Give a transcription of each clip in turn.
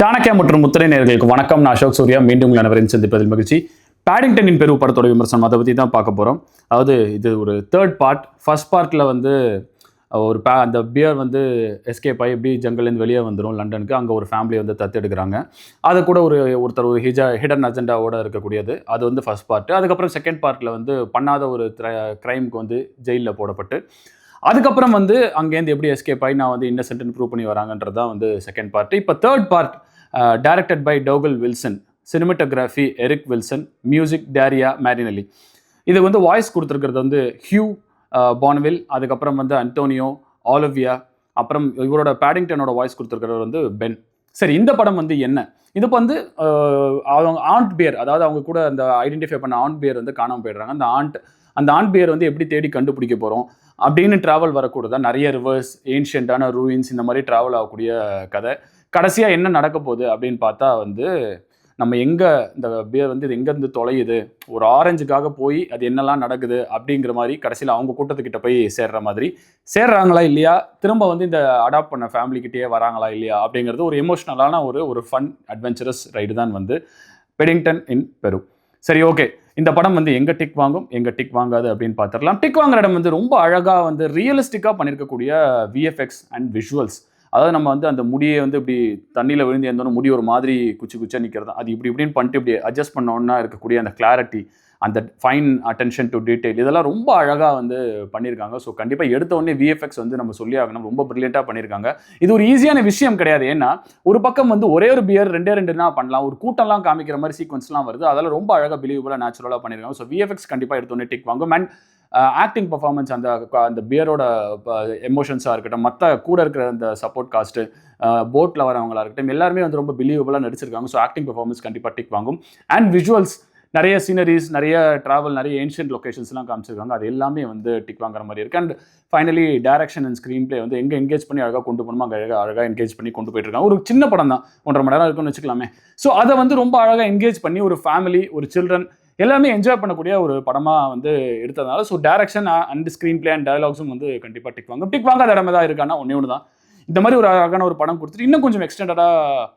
சாணக்கியா மற்றும் முத்திரை நேர்களுக்கு வணக்கம். நான் அசோக் சூர்யா. மீண்டும் உங்கள் அனைவரையும் சந்திப்பதில் மகிழ்ச்சி. பேடிங்டனின் பெரு படத்தோட விமர்சனம் அதை பற்றி தான் பார்க்க போகிறோம் அதாவது இது ஒரு தேர்ட் பார்ட் ஃபர்ஸ்ட் பார்ட்டில் வந்து ஒரு பே அந்த பியர் வந்து எஸ்கேப் ஆகி எப்படி ஜங்கல்லேருந்து வெளியே வந்துடும் லண்டனுக்கு. அங்கே ஒரு ஃபேமிலி வந்து தத்தெடுக்கிறாங்க அது கூட ஒரு ஒருத்தர் ஒரு ஹிஜா ஹிடன் அஜெண்டாவோட இருக்கக்கூடியது. அது வந்து ஃபர்ஸ்ட் பார்ட்டு அதுக்கப்புறம் செகண்ட் பார்ட்டில் வந்து பண்ணாத ஒரு க்ரைமுக்கு வந்து ஜெயிலில் போடப்பட்டு. அதுக்கப்புறம் வந்து அங்கேருந்து எப்படி எஸ்கேப் ஆகி நான் வந்து இன்னசென்ட்னு ப்ரூவ் பண்ணி வராங்கன்றது தான் வந்து செகண்ட் பார்ட் இப்போ third part directed by Dougal Wilson. Cinematography Eric Wilson music Dario Marianelli இது வந்து வாய்ஸ் கொடுத்துருக்கிறது வந்து ஹியூ பானவில் அதுக்கப்புறம் வந்து அன்டோனியோ ஆலிவியா அப்புறம் இவரோட பேடிங்டனோட வாய்ஸ் கொடுத்துருக்கிறவர் வந்து பென் சரி இந்த படம் வந்து என்ன? இது வந்து அவங்க ஆண்ட் பியர் அதாவது அவங்க கூட அந்த ஐடென்டிஃபை பண்ண ஆண்ட் பியர் வந்து காணாமல் போயிடுறாங்க. அந்த ஆண்ட் அந்த ஆண்ட் பியர் வந்து எப்படி தேடி கண்டுபிடிக்க போகிறோம் அப்படின்னு ட்ராவல் வரக்கூடாது நிறைய ரிவர்ஸ் ஏன்ஷியண்டான ரூயின்ஸ் இந்த மாதிரி ட்ராவல் ஆகக்கூடிய கதை. கடைசியாக என்ன நடக்க போகுது அப்படின்னு பார்த்தா வந்து நம்ம எங்கே இந்த பியர் வந்து இது எங்கேருந்து தொலையுது? ஒரு ஆரஞ்சுக்காக போய் அது என்னெல்லாம் நடக்குது அப்படிங்கிற மாதிரி கடைசியில் அவங்க கூட்டத்துக்கிட்ட போய் சேர்ற மாதிரி. சேர்றாங்களா இல்லையா? திரும்ப வந்து இந்த அடாப்ட் பண்ண ஃபேமிலிக்கிட்டேயே வராங்களா இல்லையா? அப்படிங்கிறது ஒரு எமோஷ்னலான ஒரு ஒரு ஃபன் அட்வென்ச்சரஸ் ரைடு தான் வந்து பெடிங்டன் இன் பெரு சரி ஓகே இந்த படம் வந்து எங்கே டிக் வாங்கும்? எங்கே டிக் வாங்காது அப்படின்னு பார்த்துடலாம். டிக் வாங்குற இடம் வந்து ரொம்ப அழகாக வந்து ரியலிஸ்டிக்காக பண்ணியிருக்கக்கூடிய விஎஃப்எக்ஸ் அண்ட் விஷுவல்ஸ் அதாவது நம்ம வந்து அந்த முடியை வந்து இப்படி தண்ணியில் விழுந்து இருந்தோன்னு முடி ஒரு மாதிரி குச்சி குச்சியாக நிற்கிறது அது இப்படி இப்படின்னு பண்ணிட்டு இப்படி அட்ஜஸ்ட் பண்ணோன்னா இருக்கக்கூடிய அந்த கிளாரிட்டி அந்த ஃபைன் அட்டென்ஷன் டு டீட்டெயில் இதெல்லாம் ரொம்ப அழகாக வந்து பண்ணியிருக்காங்க. ஸோ கண்டிப்பாக எடுத்த உடனே விஎஃப்எக்ஸ் வந்து நம்ம சொல்லி ஆகணும். ரொம்ப ப்ரில்லியண்ட்டாக பண்ணியிருக்காங்க. இது ஒரு ஈஸியான விஷயம் கிடையாது. ஏன்னா ஒரு பக்கம் வந்து ஒரே ஒரு பியர் ரெண்டே ரெண்டுனா பண்ணலாம். ஒரு கூட்டம்லாம் காமிக்கிற மாதிரி சீக்வன்ஸ்லாம் வருது. அதெல்லாம் ரொம்ப அழகாக பிலீவபுளாக நேச்சுரலாக பண்ணியிருக்காங்க. ஸோ விஎஃப்எக்ஸ் கண்டிப்பாக எடுத்த உடனே டிக் வாங்கும். அண்ட் ஆக்டிங் பர்ஃபார்மன்ஸ் அந்த அந்த பியரோட எமோஷன்ஸாக இருக்கட்டும் மற்ற கூட இருக்கிற அந்த சப்போர்ட் காஸ்ட்டு போட்டில் வரவங்களா இருக்கட்டும் எல்லாருமே வந்து ரொம்ப பிலீவபுளாக நடிச்சிருக்காங்க. ஸோ ஆக்டிங் பர்ஃபார்மன்ஸ் கண்டிப்பாக டிக் வாங்கும். அண்ட் விஷுவல்ஸ் நிறைய சீனரிஸ் நிறைய ட்ராவல் நிறைய ஏன்ஷியன்ட் லொக்கேஷன்ஸ்லாம் காமிச்சிருக்காங்க. அது எல்லாமே வந்து டிக் வாங்குற மாதிரி இருக்குது and finally direction and screen play வந்து எங்கே என்கேஜ் பண்ணி அழகாக கொண்டு போகணுமோ அங்கே அழகாக அழகாக என்கேஜ் பண்ணி கொண்டு போயிட்டுருக்காங்க ஒரு சின்ன படம் தான் ஒன்றரை மணி நேரம் இருக்குன்னு வச்சுக்கலாமே. ஸோ அதை வந்து ரொம்ப அழகாக என்கேஜ் பண்ணி ஒரு ஃபேமிலி ஒரு சில்ட்ரன் எல்லாமே என்ஜாய் பண்ணக்கூடிய ஒரு படமாக வந்து எடுத்ததுனால so direction and screen play and டயலாக்ஸும் வந்து கண்டிப்பாக டிக் வாங்க டிக் வாங்காத இடமே தான் இருக்கானா ஒன்றே ஒன்று தான் இந்த மாதிரி ஒரு அழகான ஒரு படம் கொடுத்துட்டு இன்னும் கொஞ்சம் எக்ஸ்டெண்டடாக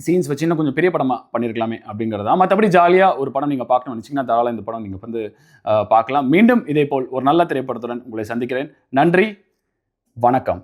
சீன்ஸ் வச்சு இன்னும் கொஞ்சம் பெரிய படமாக பண்ணியிருக்கலாமே அப்படிங்கிறதா மற்றபடி ஜாலியாக ஒரு படம் நீங்கள் பார்க்கணும்னு நினச்சிங்கன்னா தாராளம் இந்த படம் நீங்கள் வந்து பார்க்கலாம். மீண்டும் இதே போல் ஒரு நல்ல திரைப்படத்துடன் உங்களை சந்திக்கிறேன். நன்றி வணக்கம்.